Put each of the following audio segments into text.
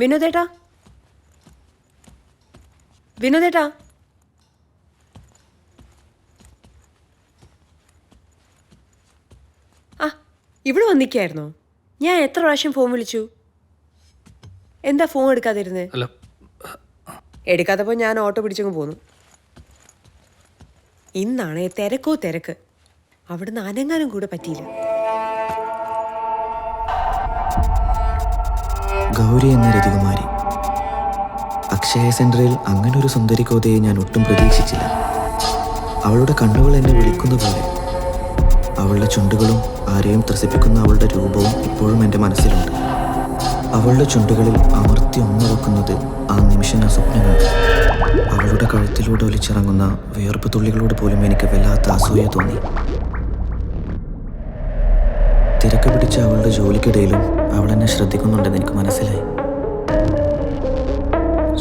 വിനോദേട്ടാ. വിനോദേട്ടാ. ആ ഇവിടെ വന്നിക്കായിരുന്നോ ഞാൻ എത്ര പ്രാവശ്യം ഫോൺ വിളിച്ചു? എന്താ ഫോൺ എടുക്കാതിരുന്നേ? അല്ല. എടുക്കാത്തപ്പോൾ ഞാൻ ഓട്ടോ പിടിച്ചങ്ങ് പോന്നു. ഇന്നാണേ തിരക്കോ തിരക്ക്. അവിടുന്ന് അനങ്ങാനും കൂടെ പറ്റിയില്ല. ഗൗരി എന്ന രതികുമാരി. അക്ഷയ സെന്ററിൽ അങ്ങനെ ഒരു സുന്ദരി കോതയെ ഞാൻ ഒട്ടും പ്രതീക്ഷിച്ചില്ല. അവളുടെ കണ്ണുകൾ എന്നെ വിളിക്കുന്ന പോലെ. അവളുടെ ചുണ്ടുകളും ആരെയും ത്രസിപ്പിക്കുന്ന അവളുടെ രൂപവും ഇപ്പോഴും എന്റെ മനസ്സിലുണ്ട്. അവളുടെ ചുണ്ടുകളിൽ അമർത്തി ഒന്നുവെക്കുന്നത് ആ നിമിഷം ഞാൻ സ്വപ്നമുണ്ട് അവളുടെ കഴുത്തിലൂടെ ഒലിച്ചിറങ്ങുന്ന വിയർപ്പ് തുള്ളികളോട് പോലും എനിക്ക് വല്ലാത്ത അസൂയ തോന്നി. തിരക്ക് പിടിച്ച അവളുടെ ജോലിക്കിടയിലും അവൾ എന്നെ ശ്രദ്ധിക്കുന്നുണ്ടെന്ന് എനിക്ക് മനസ്സിലായി.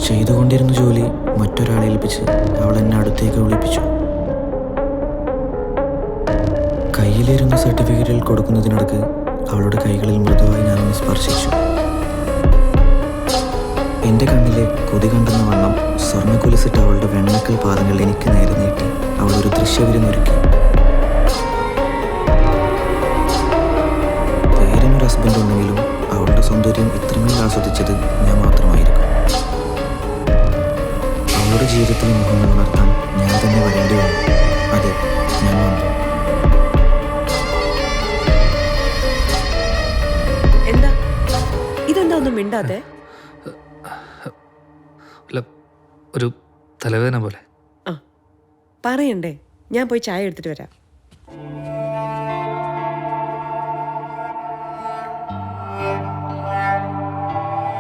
ചെയ്തുകൊണ്ടിരുന്ന ജോലി മറ്റൊരാളെ ഏൽപ്പിച്ച് അവൾ എന്നെ അടുത്തേക്ക് വിളിപ്പിച്ചു. കയ്യിലിരുന്ന സർട്ടിഫിക്കറ്റിൽ കൊടുക്കുന്നതിനിടക്ക് അവളുടെ കൈകളിൽ മൃദുവായി ഞാനൊന്ന് സ്പർശിച്ചു. എന്റെ കണ്ണിലെ കൊതി കണ്ടെന്ന വണ്ണം സ്വർണക്കുലിസിട്ട് അവളുടെ വെണ്ണക്കൽ പാദങ്ങൾ എനിക്ക് നേരെ നീട്ടി അവൾ ഒരു ദൃശ്യവിരുന്നൊരുക്കി. ഹസ്ബൻഡ് ഉണ്ടെങ്കിലും അവളുടെ സൗന്ദര്യം ഇത്രമേൽ ആസ്വദിച്ചത് ഞാൻ മാത്രമായിരിക്കും. അവളുടെ ജീവിതത്തിൽ മുഖം ഉണർത്താൻ ഞാൻ തന്നെ വരേണ്ടി വന്നു. അതെ ഞാൻ വന്നു. എന്താ? ഇതെന്താ ഒന്നും മിണ്ടാതെ? അല്ല ഒരു തലവേദന പോലെ. ആ പറയണ്ടേ. ഞാൻ പോയി ചായ എടുത്തിട്ട് വരാം.